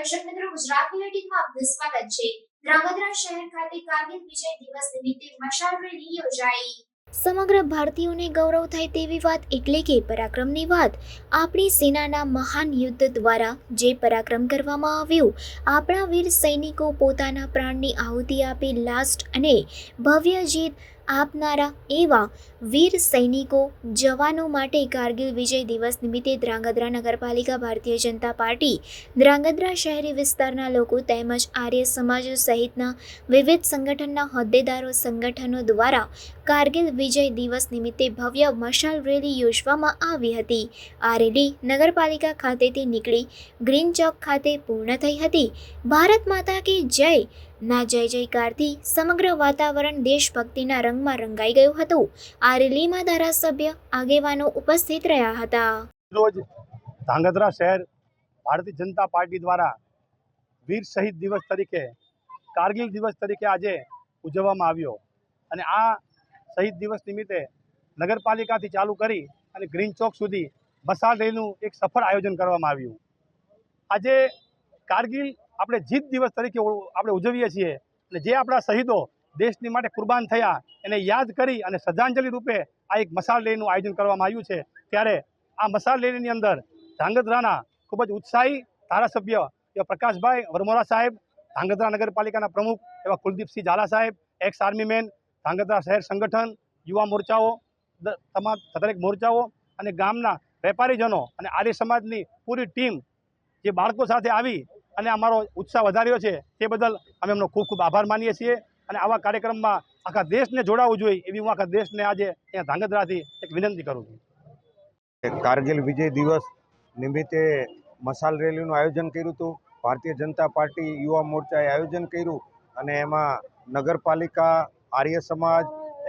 દર્શક મિત્રો ગુજરાત બુલેટિનમાં આપનું છે. ધ્રાંગધ્રા શહેર ખાતે કારગિલ વિજય દિવસ નિમિત્તે મશાલ રેલી યોજાઈ. સમગ્ર ભારતીયોને ગૌરવ થાય તેવી વાત એટલે કે પરાક્રમની વાત. આપણી સેનાના મહાન યુદ્ધ દ્વારા જે પરાક્રમ કરવામાં આવ્યું, આપણા વીર સૈનિકો પોતાના પ્રાણની આહુતિ આપી લાસ્ટ અને ભવ્ય જીત આપનારા એવા વીર સૈનિકો, જવાનો માટે કારગિલ વિજય દિવસ નિમિત્તે ધ્રાંગધ્રા નગરપાલિકા ભારતીય જનતા પાર્ટી, ધ્રાંગધ્રા શહેરી વિસ્તારના લોકો તેમજ આર્ય સમાજ સહિતના વિવિધ સંગઠનના હોદ્દેદારો સંગઠનો દ્વારા કારગિલ વિજય દિવસ નિમિત્તે ભવ્ય મશાલ રેલી યોજવામાં આવી હતી. આ રેલી નગરપાલિકા ખાતેથી નીકળી, ગ્રીન ચોક ખાતે પૂર્ણ થઈ હતી. ભારત માતા કી જય! ના જય જયકારથી સમગ્ર વાતાવરણ દેશભક્તિના રંગમાં રંગાઈ ગયું હતું. આ રેલીમાં ધારાસભ્ય આગેવાનો ઉપસ્થિત રહ્યા હતા. રોજ ધાંગધ્રા શહેર ભારતીય જનતા પાર્ટી દ્વારા વીર શહીદ દિવસ તરીકે, કારગિલ દિવસ તરીકે આજે ઉજવવામાં આવ્યો. અને આ શહીદ દિવસ નિમિત્તે નગરપાલિકાથી ચાલુ કરી અને ગ્રીન ચોક સુધી મસાલ રેલીનું એક સફળ આયોજન કરવામાં આવ્યું. આજે કારગિલ આપણે જીત દિવસ તરીકે આપણે ઉજવીએ છીએ. અને જે આપણા શહીદો દેશની માટે કુરબાન થયા, એને યાદ કરી અને શ્રદ્ધાંજલિ રૂપે આ એક મસાલ રેલીનું આયોજન કરવામાં આવ્યું છે. ત્યારે આ મસાલ રેલીની અંદર ધાંગધ્રાના ખૂબ જ ઉત્સાહી ધારાસભ્ય એવા પ્રકાશભાઈ વરમોરા સાહેબ, ધાંગધ્રા નગરપાલિકાના પ્રમુખ એવા કુલદીપસિંહ ઝાલા સાહેબ એક્સ આર્મી મેન ધાંગધ્રા શહેર સંગઠન, યુવા મોરચાઓ તમામ દરેક મોરચાઓ અને ગામના વેપારીજનો અને આર્ય સમાજની પૂરી ટીમ જે બાળકો સાથે આવી અને અમારો ઉત્સાહ વધાર્યો છે તે બદલ અમે એમનો ખૂબ ખૂબ આભાર માનીએ છીએ. અને આવા કાર્યક્રમમાં આખા દેશને જોડાવવું જોઈએ એવી હું આખા દેશને આજે અહીંયા ધાંગધ્રાથી એક વિનંતી કરું છું. કારગિલ વિજય દિવસ નિમિત્તે મસાલ રેલીનું આયોજન કર્યું હતું. ભારતીય જનતા પાર્ટી યુવા મોરચાએ આયોજન કર્યું. અને એમાં નગરપાલિકા, Arya Samaj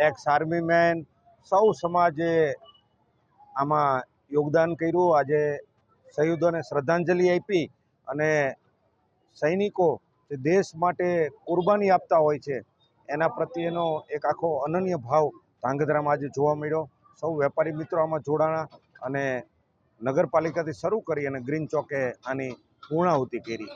x army main સૌ સમાજે આમાં યોગદાન કર્યું. આજે શહીદોને શ્રદ્ધાંજલિ આપી અને સૈનિકો જે દેશ માટે કુરબાની આપતા હોય છે, એના પ્રત્યેનો એક આખો અનન્ય ભાવ ધાંગધ્રામાં આજે જોવા મળ્યો. સૌ વેપારી મિત્રો આમાં જોડાણા અને નગરપાલિકાથી શરૂ કરી અને ગ્રીન ચોકે આની પૂર્ણાહુતિ કરી.